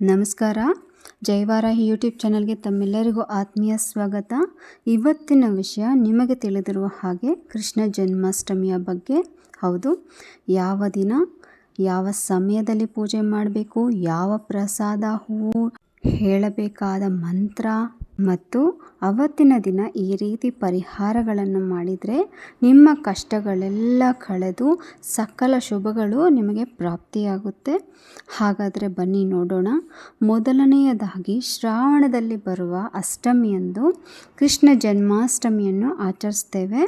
ನಮಸ್ಕಾರ. ಜೈವಾರಾಹಿ ಯೂಟ್ಯೂಬ್ ಚಾನಲ್ಗೆ ತಮ್ಮೆಲ್ಲರಿಗೂ ಆತ್ಮೀಯ ಸ್ವಾಗತ. ಇವತ್ತಿನ ವಿಷಯ ನಿಮಗೆ ತಿಳಿದಿರುವ ಹಾಗೆ ಕೃಷ್ಣ ಜನ್ಮಾಷ್ಟಮಿಯ ಬಗ್ಗೆ. ಹೌದು, ಯಾವ ದಿನ, ಯಾವ ಸಮಯದಲ್ಲಿ ಪೂಜೆ ಮಾಡಬೇಕು, ಯಾವ ಪ್ರಸಾದ ಹೂವು ಹೇಳಬೇಕಾದ ಮಂತ್ರ ಮತ್ತು ಅವತ್ತಿನ ದಿನ ಈ ರೀತಿ ಪರಿಹಾರಗಳನ್ನು ಮಾಡಿದರೆ ನಿಮ್ಮ ಕಷ್ಟಗಳೆಲ್ಲ ಕಳೆದು ಸಕಲ ಶುಭಗಳು ನಿಮಗೆ ಪ್ರಾಪ್ತಿಯಾಗುತ್ತೆ. ಹಾಗಾದರೆ ಬನ್ನಿ ನೋಡೋಣ. ಮೊದಲನೆಯದಾಗಿ ಶ್ರಾವಣದಲ್ಲಿ ಬರುವ ಅಷ್ಟಮಿಯಂದು ಕೃಷ್ಣ ಜನ್ಮಾಷ್ಟಮಿಯನ್ನು ಆಚರಿಸ್ತೇವೆ.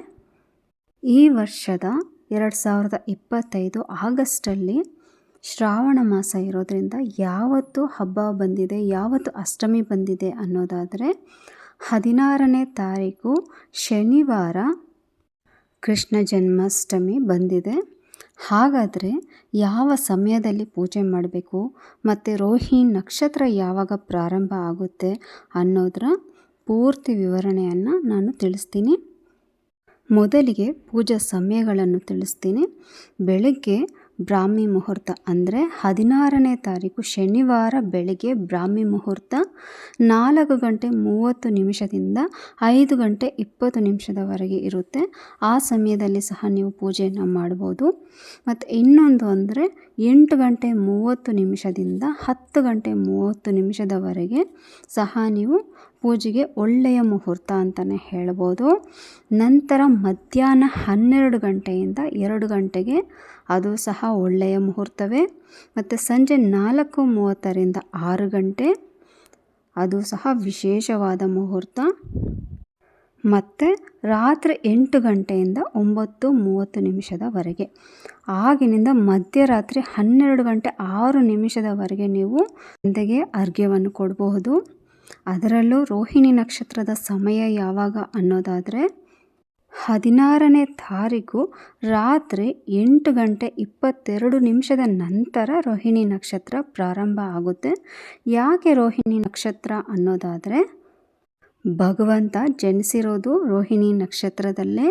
ಈ ವರ್ಷದ ಎರಡು ಸಾವಿರದ ಇಪ್ಪತ್ತೈದು ಆಗಸ್ಟಲ್ಲಿ ಶ್ರಾವಣ ಮಾಸ ಇರೋದರಿಂದ ಯಾವತ್ತು ಹಬ್ಬ ಬಂದಿದೆ, ಯಾವತ್ತು ಅಷ್ಟಮಿ ಬಂದಿದೆ ಅನ್ನೋದಾದರೆ ಹದಿನಾರನೇ ತಾರೀಕು ಶನಿವಾರ ಕೃಷ್ಣ ಜನ್ಮಾಷ್ಟಮಿ ಬಂದಿದೆ. ಹಾಗಾದರೆ ಯಾವ ಸಮಯದಲ್ಲಿ ಪೂಜೆ ಮಾಡಬೇಕು, ಮತ್ತು ರೋಹಿಣಿ ನಕ್ಷತ್ರ ಯಾವಾಗ ಪ್ರಾರಂಭ ಆಗುತ್ತೆ ಅನ್ನೋದರ ಪೂರ್ತಿ ವಿವರಣೆಯನ್ನು ನಾನು ತಿಳಿಸ್ತೀನಿ. ಮೊದಲಿಗೆ ಪೂಜಾ ಸಮಯಗಳನ್ನು ತಿಳಿಸ್ತೀನಿ. ಬೆಳಗ್ಗೆ ಬ್ರಾಹ್ಮಿ ಮುಹೂರ್ತ ಅಂದರೆ ಹದಿನಾರನೇ ತಾರೀಕು ಶನಿವಾರ ಬೆಳಗ್ಗೆ ಬ್ರಾಹ್ಮಿ ಮುಹೂರ್ತ ನಾಲ್ಕು ಗಂಟೆ ಮೂವತ್ತು ನಿಮಿಷದಿಂದ ಐದು ಗಂಟೆ ಇಪ್ಪತ್ತು ನಿಮಿಷದವರೆಗೆ ಇರುತ್ತೆ. ಆ ಸಮಯದಲ್ಲಿ ಸಹ ನೀವು ಪೂಜೆಯನ್ನು ಮಾಡ್ಬೋದು. ಮತ್ತು ಇನ್ನೊಂದು ಅಂದರೆ ಎಂಟು ಗಂಟೆ ಮೂವತ್ತು ನಿಮಿಷದಿಂದ ಹತ್ತು ಗಂಟೆ ಮೂವತ್ತು ನಿಮಿಷದವರೆಗೆ ಸಹ ನೀವು ಪೂಜೆಗೆ ಒಳ್ಳೆಯ ಮುಹೂರ್ತ ಅಂತಲೇ ಹೇಳ್ಬೋದು. ನಂತರ ಮಧ್ಯಾಹ್ನ ಹನ್ನೆರಡು ಗಂಟೆಯಿಂದ ಎರಡು ಗಂಟೆಗೆ ಅದು ಸಹ ಒಳ್ಳೆಯ ಮುಹೂರ್ತವೇ. ಮತ್ತು ಸಂಜೆ ನಾಲ್ಕು ಮೂವತ್ತರಿಂದ ಆರು ಗಂಟೆ ಅದು ಸಹ ವಿಶೇಷವಾದ ಮುಹೂರ್ತ. ಮತ್ತು ರಾತ್ರಿ ಎಂಟು ಗಂಟೆಯಿಂದ ಒಂಬತ್ತು ಮೂವತ್ತು ನಿಮಿಷದವರೆಗೆ. ಆಗಿನಿಂದ ಮಧ್ಯರಾತ್ರಿ ಹನ್ನೆರಡು ಗಂಟೆ ಆರು ನಿಮಿಷದವರೆಗೆ ನೀವು ತಂದೆಗೆ ಅರ್ಘ್ಯವನ್ನು ಕೊಡಬಹುದು. ಅದರಲ್ಲೂ ರೋಹಿಣಿ ನಕ್ಷತ್ರದ ಸಮಯ ಯಾವಾಗ ಅನ್ನೋದಾದರೆ ಹದಿನಾರನೇ ತಾರೀಕು ರಾತ್ರಿ ಎಂಟು ಗಂಟೆ ಇಪ್ಪತ್ತೆರಡು ನಿಮಿಷದ ನಂತರ ರೋಹಿಣಿ ನಕ್ಷತ್ರ ಪ್ರಾರಂಭ ಆಗುತ್ತೆ. ಯಾಕೆ ರೋಹಿಣಿ ನಕ್ಷತ್ರ ಅನ್ನೋದಾದರೆ ಭಗವಂತ ಜನಿಸಿರೋದು ರೋಹಿಣಿ ನಕ್ಷತ್ರದಲ್ಲೇ.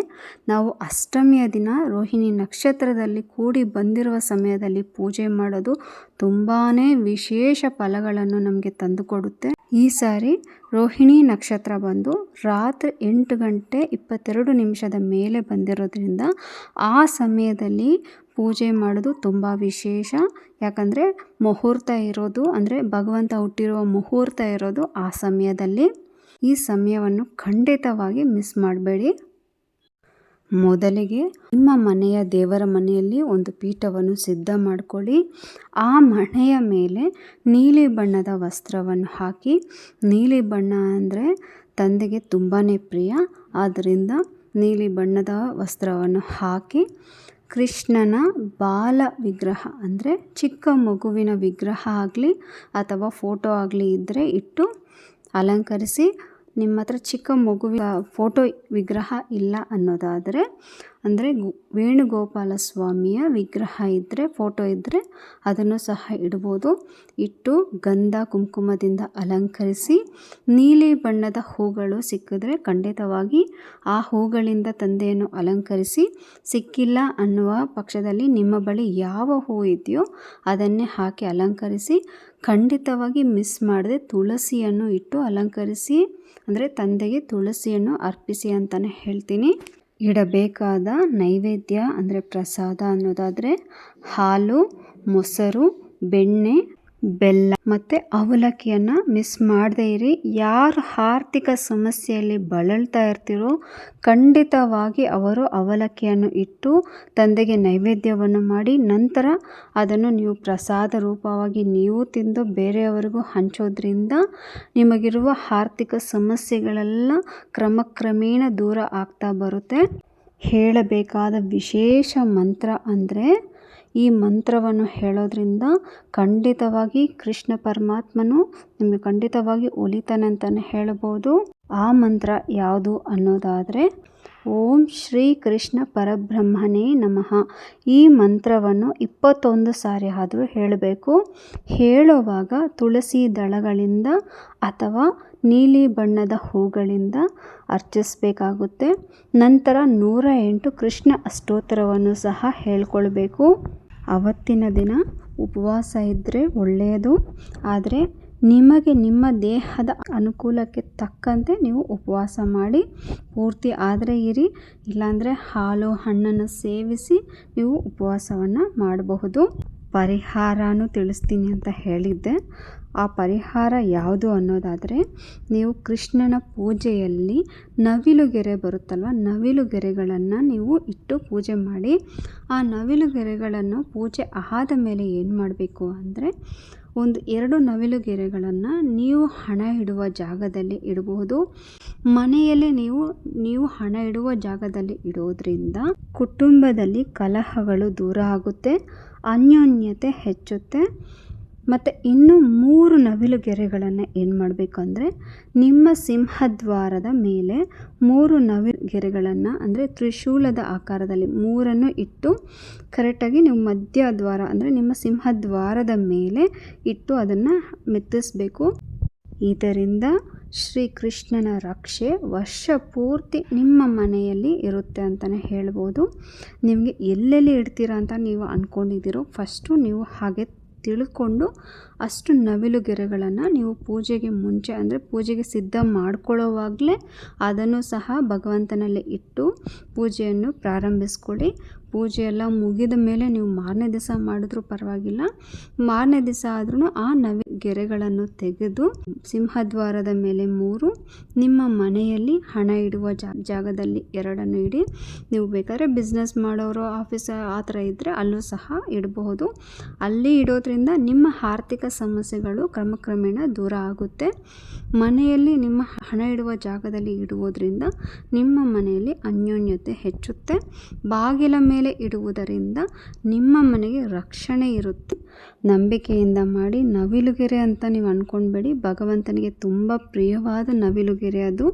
ನಾವು ಅಷ್ಟಮಿಯ ದಿನ ರೋಹಿಣಿ ನಕ್ಷತ್ರದಲ್ಲಿ ಕೂಡಿ ಬಂದಿರುವ ಸಮಯದಲ್ಲಿ ಪೂಜೆ ಮಾಡೋದು ತುಂಬಾ ವಿಶೇಷ ಫಲಗಳನ್ನು ನಮಗೆ ತಂದುಕೊಡುತ್ತೆ. ಈ ಸಾರಿ ರೋಹಿಣಿ ನಕ್ಷತ್ರ ಬಂದು ರಾತ್ರಿ ಎಂಟು ಗಂಟೆ ಇಪ್ಪತ್ತೆರಡು ನಿಮಿಷದ ಮೇಲೆ ಬಂದಿರೋದ್ರಿಂದ ಆ ಸಮಯದಲ್ಲಿ ಪೂಜೆ ಮಾಡೋದು ತುಂಬ ವಿಶೇಷ. ಯಾಕಂದರೆ ಮುಹೂರ್ತ ಇರೋದು ಅಂದರೆ ಭಗವಂತ ಹುಟ್ಟಿರುವ ಮುಹೂರ್ತ ಇರೋದು ಆ ಸಮಯದಲ್ಲಿ. ಈ ಸಮಯವನ್ನು ಖಂಡಿತವಾಗಿ ಮಿಸ್ ಮಾಡಬೇಡಿ. ಮೊದಲಿಗೆ ನಿಮ್ಮ ಮನೆಯ ದೇವರ ಮನೆಯಲ್ಲಿ ಒಂದು ಪೀಠವನ್ನು ಸಿದ್ಧ ಮಾಡಿಕೊಳ್ಳಿ. ಆ ಮನೆಯ ಮೇಲೆ ನೀಲಿ ಬಣ್ಣದ ವಸ್ತ್ರವನ್ನು ಹಾಕಿ. ನೀಲಿ ಬಣ್ಣ ಅಂದರೆ ತಂದೆಗೆ ತುಂಬಾ ಪ್ರಿಯ. ಆದ್ದರಿಂದ ನೀಲಿ ಬಣ್ಣದ ವಸ್ತ್ರವನ್ನು ಹಾಕಿ. ಕೃಷ್ಣನ ಬಾಲ ವಿಗ್ರಹ ಅಂದರೆ ಚಿಕ್ಕ ಮಗುವಿನ ವಿಗ್ರಹ ಆಗಲಿ ಅಥವಾ ಫೋಟೋ ಆಗಲಿ ಇದ್ದರೆ ಇಟ್ಟು ಅಲಂಕರಿಸಿ ನಿಮ್ಮ ಹತ್ರ ಚಿಕ್ಕ ಮಗುವಿನ ಫೋಟೋ ವಿಗ್ರಹ ಇಲ್ಲ ಅನ್ನೋದಾದರೆ ಅಂದರೆ ವೇಣುಗೋಪಾಲ ಸ್ವಾಮಿಯ ವಿಗ್ರಹ ಇದ್ದರೆ ಫೋಟೋ ಇದ್ದರೆ ಅದನ್ನು ಸಹ ಇಡ್ಬೋದು. ಇಟ್ಟು ಗಂಧ ಕುಂಕುಮದಿಂದ ಅಲಂಕರಿಸಿ, ನೀಲಿ ಬಣ್ಣದ ಹೂಗಳು ಸಿಕ್ಕಿದ್ರೆ ಖಂಡಿತವಾಗಿ ಆ ಹೂಗಳಿಂದ ತಂದೆಯನ್ನು ಅಲಂಕರಿಸಿ, ಸಿಕ್ಕಿಲ್ಲ ಅನ್ನುವ ಪಕ್ಷದಲ್ಲಿ ನಿಮ್ಮ ಬಳಿ ಯಾವ ಹೂ ಇದೆಯೋ ಅದನ್ನೇ ಹಾಕಿ ಅಲಂಕರಿಸಿ, ಖಂಡಿತವಾಗಿ ಮಿಸ್ ಮಾಡದೆ ತುಳಸಿಯನ್ನು ಇಟ್ಟು ಅಲಂಕರಿಸಿ, ಅಂದರೆ ತಂದೆಗೆ ತುಳಸಿಯನ್ನು ಅರ್ಪಿಸಿ ಅಂತಲೇ ಹೇಳ್ತೀನಿ. ಇಡಬೇಕಾದ ನೈವೇದ್ಯ ಅಂದರೆ ಪ್ರಸಾದ ಅನ್ನೋದಾದರೆ ಹಾಲು ಮೊಸರು ಬೆಣ್ಣೆ ಬೆಲ್ಲ ಮತ್ತು ಅವಲಕ್ಕಿಯನ್ನು ಮಿಸ್ ಮಾಡದೇ ಇರಿ. ಯಾರು ಆರ್ಥಿಕ ಸಮಸ್ಯೆಯಲ್ಲಿ ಬಳಲ್ತಾ ಇರ್ತೀರೋ ಖಂಡಿತವಾಗಿ ಅವರು ಅವಲಕ್ಕಿಯನ್ನು ಇಟ್ಟು ತಂದೆಗೆ ನೈವೇದ್ಯವನ್ನು ಮಾಡಿ ನಂತರ ಅದನ್ನು ನೀವು ಪ್ರಸಾದ ರೂಪವಾಗಿ ನೀವು ತಿಂದು ಬೇರೆಯವರಿಗೂ ಹಂಚೋದ್ರಿಂದ ನಿಮಗಿರುವ ಆರ್ಥಿಕ ಸಮಸ್ಯೆಗಳೆಲ್ಲ ಕ್ರಮಕ್ರಮೇಣ ದೂರ ಆಗ್ತಾ ಬರುತ್ತೆ. ಹೇಳಬೇಕಾದ ವಿಶೇಷ ಮಂತ್ರ ಅಂದರೆ ಈ ಮಂತ್ರವನ್ನು ಹೇಳೋದ್ರಿಂದ ಖಂಡಿತವಾಗಿ ಕೃಷ್ಣ ಪರಮಾತ್ಮನು ನಿಮಗೆ ಖಂಡಿತವಾಗಿ ಒಲಿತಾನೆ ಅಂತಲೇ ಹೇಳ್ಬೋದು. ಆ ಮಂತ್ರ ಯಾವುದು ಅನ್ನೋದಾದರೆ, ಓಂ ಶ್ರೀ ಕೃಷ್ಣ ಪರಬ್ರಹ್ಮನೇ ನಮಃ. ಈ ಮಂತ್ರವನ್ನು ಇಪ್ಪತ್ತೊಂದು ಸಾರಿ ಆದರೂ ಹೇಳಬೇಕು. ಹೇಳುವಾಗ ತುಳಸಿ ದಳಗಳಿಂದ ಅಥವಾ ನೀಲಿ ಬಣ್ಣದ ಹೂಗಳಿಂದ ಅರ್ಚಿಸಬೇಕಾಗುತ್ತೆ. ನಂತರ ನೂರ ಎಂಟು ಕೃಷ್ಣ ಅಷ್ಟೋತ್ತರವನ್ನು ಸಹ ಹೇಳ್ಕೊಳ್ಬೇಕು. ಅವತ್ತಿನ ದಿನ ಉಪವಾಸ ಇದ್ದರೆ ಒಳ್ಳೆಯದು ಆದರೆ ನಿಮಗೆ ನಿಮ್ಮ ದೇಹದ ಅನುಕೂಲಕ್ಕೆ ತಕ್ಕಂತೆ ನೀವು ಉಪವಾಸ ಮಾಡಿ ಪೂರ್ತಿ ಆದರೆ ಇರಿ. ಇಲ್ಲಾಂದರೆ ಹಾಲು, ಹಣ್ಣನ್ನು ಸೇವಿಸಿ ನೀವು ಉಪವಾಸವನ್ನು ಮಾಡಬಹುದು. ಪರಿಹಾರನೂ ತಿಳಿಸ್ತೀನಿ ಅಂತ ಹೇಳಿದ್ದೆ. ಆ ಪರಿಹಾರ ಯಾವುದು ಅನ್ನೋದಾದರೆ ನೀವು ಕೃಷ್ಣನ ಪೂಜೆಯಲ್ಲಿ ನವಿಲುಗೆರೆ ಬರುತ್ತಲ್ವ ನವಿಲುಗೆರೆಗಳನ್ನು ನೀವು ಇಟ್ಟು ಪೂಜೆ ಮಾಡಿ, ಆ ನವಿಲುಗೆರೆಗಳನ್ನು ಪೂಜೆ ಆದ ಮೇಲೆ ಏನು ಮಾಡಬೇಕು ಅಂದರೆ ಒಂದು ಎರಡು ನವಿಲುಗೆರೆಗಳನ್ನು ನೀವು ಹಣ ಇಡುವ ಜಾಗದಲ್ಲಿ ಇಡಬಹುದು. ಮನೆಯಲ್ಲಿ ನೀವು ನೀವು ಹಣ ಇಡುವ ಜಾಗದಲ್ಲಿ ಇಡೋದ್ರಿಂದ ಕುಟುಂಬದಲ್ಲಿ ಕಲಹಗಳು ದೂರ ಆಗುತ್ತೆ, ಅನ್ಯೋನ್ಯತೆ ಹೆಚ್ಚುತ್ತೆ. ಮತ್ತು ಇನ್ನು ಮೂರು ನವಿಲು ಗೆರೆಗಳನ್ನು ಏನು ಮಾಡಬೇಕು ಅಂದರೆ ನಿಮ್ಮ ಸಿಂಹದ್ವಾರದ ಮೇಲೆ ಮೂರು ನವಿಲು ಗೆರೆಗಳನ್ನು, ಅಂದರೆ ತ್ರಿಶೂಲದ ಆಕಾರದಲ್ಲಿ ಮೂರನ್ನು ಇಟ್ಟು ಕರೆಕ್ಟಾಗಿ ನೀವು ಮಧ್ಯ ದ್ವಾರ ಅಂದರೆ ನಿಮ್ಮ ಸಿಂಹದ್ವಾರದ ಮೇಲೆ ಇಟ್ಟು ಅದನ್ನು ಮೆತ್ತಿಸ್ಬೇಕು. ಇದರಿಂದ ಶ್ರೀಕೃಷ್ಣನ ರಕ್ಷೆ ವರ್ಷ ಪೂರ್ತಿ ನಿಮ್ಮ ಮನೆಯಲ್ಲಿ ಇರುತ್ತೆ ಅಂತಲೇ ಹೇಳ್ಬೋದು. ನಿಮಗೆ ಎಲ್ಲೆಲ್ಲಿ ಇಡ್ತೀರಾ ಅಂತ ನೀವು ಅಂದ್ಕೊಂಡಿದ್ದೀರೋ ಫಸ್ಟು ನೀವು ಹಾಗೆ ತಿಳ್ಕೊಂಡು ಅಷ್ಟು ನವಿಲು ಗೆರೆಗಳನ್ನು ನೀವು ಪೂಜೆಗೆ ಮುಂಚೆ, ಅಂದರೆ ಪೂಜೆಗೆ ಸಿದ್ಧ ಮಾಡ್ಕೊಳ್ಳೋವಾಗಲೇ ಅದನ್ನು ಸಹ ಭಗವಂತನಲ್ಲಿ ಇಟ್ಟು ಪೂಜೆಯನ್ನು ಪ್ರಾರಂಭಿಸ್ಕೊಳ್ಳಿ. ಪೂಜೆ ಎಲ್ಲ ಮುಗಿದ ಮೇಲೆ ನೀವು ಮಾರನೇ ದಿವಸ ಮಾಡಿದ್ರೂ ಪರವಾಗಿಲ್ಲ. ಮಾರನೇ ದಿವಸ ಆದ್ರೂ ಆ ನವಿ ಗೆರೆಗಳನ್ನು ತೆಗೆದು ಸಿಂಹದ್ವಾರದ ಮೇಲೆ ಮೂರು, ನಿಮ್ಮ ಮನೆಯಲ್ಲಿ ಹಣ ಇಡುವ ಜಾಗದಲ್ಲಿ ಎರಡನ್ನು ಇಡಿ. ನೀವು ಬೇಕಾದ್ರೆ ಬಿಸ್ನೆಸ್ ಮಾಡೋರು ಆಫೀಸ್ ಆ ಥರ ಇದ್ದರೆ ಅಲ್ಲೂ ಸಹ ಇಡಬಹುದು. ಅಲ್ಲಿ ಇಡೋದ್ರಿಂದ ನಿಮ್ಮ ಆರ್ಥಿಕ ಸಮಸ್ಯೆಗಳು ಕ್ರಮಕ್ರಮೇಣ ದೂರ ಆಗುತ್ತೆ. ಮನೆಯಲ್ಲಿ ನಿಮ್ಮ ಹಣ ಇಡುವ ಜಾಗದಲ್ಲಿ ಇಡುವುದರಿಂದ ನಿಮ್ಮ ಮನೆಯಲ್ಲಿ ಅನ್ಯೋನ್ಯತೆ ಹೆಚ್ಚುತ್ತೆ. ಬಾಗಿಲ ಮೇಲೆ ಇಡುವುದರಿಂದ ನಿಮ್ಮ ಮನೆಗೆ ರಕ್ಷಣೆ ಇರುತ್ತೆ. ನಂಬಿಕೆಯಿಂದ ಮಾಡಿ ನವಿಲುಗೆರೆ ಅಂತ ನೀವು ಅಂದ್ಕೊಂಡ್ಬೇಡಿ ಭಗವಂತನಿಗೆ ತುಂಬ ಪ್ರಿಯವಾದ ನವಿಲುಗೆರೆ ಅದು.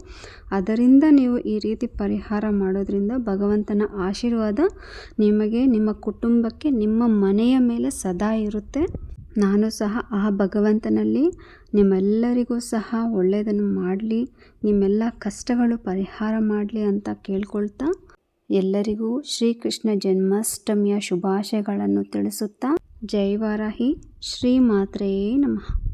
ಅದರಿಂದ ನೀವು ಈ ರೀತಿ ಪರಿಹಾರ ಮಾಡೋದ್ರಿಂದ ಭಗವಂತನ ಆಶೀರ್ವಾದ ನಿಮಗೆ, ನಿಮ್ಮ ಕುಟುಂಬಕ್ಕೆ, ನಿಮ್ಮ ಮನೆಯ ಮೇಲೆ ಸದಾ ಇರುತ್ತೆ. ನಾನು ಸಹ ಆ ಭಗವಂತನಲ್ಲಿ ನಿಮ್ಮೆಲ್ಲರಿಗೂ ಸಹ ಒಳ್ಳೆಯದನ್ನು ಮಾಡಲಿ, ನಿಮ್ಮೆಲ್ಲ ಕಷ್ಟಗಳು ಪರಿಹಾರ ಮಾಡಲಿ ಅಂತ ಕೇಳ್ಕೊಳ್ತಾ ಎಲ್ಲರಿಗೂ ಶ್ರೀಕೃಷ್ಣ ಜನ್ಮಾಷ್ಟಮಿಯ ಶುಭಾಶಯಗಳನ್ನು ತಿಳಿಸುತ್ತಾ ಜೈ ವಾರಾಹಿ. ಶ್ರೀ ಮಾತ್ರೆಯೇ ನಮಃ.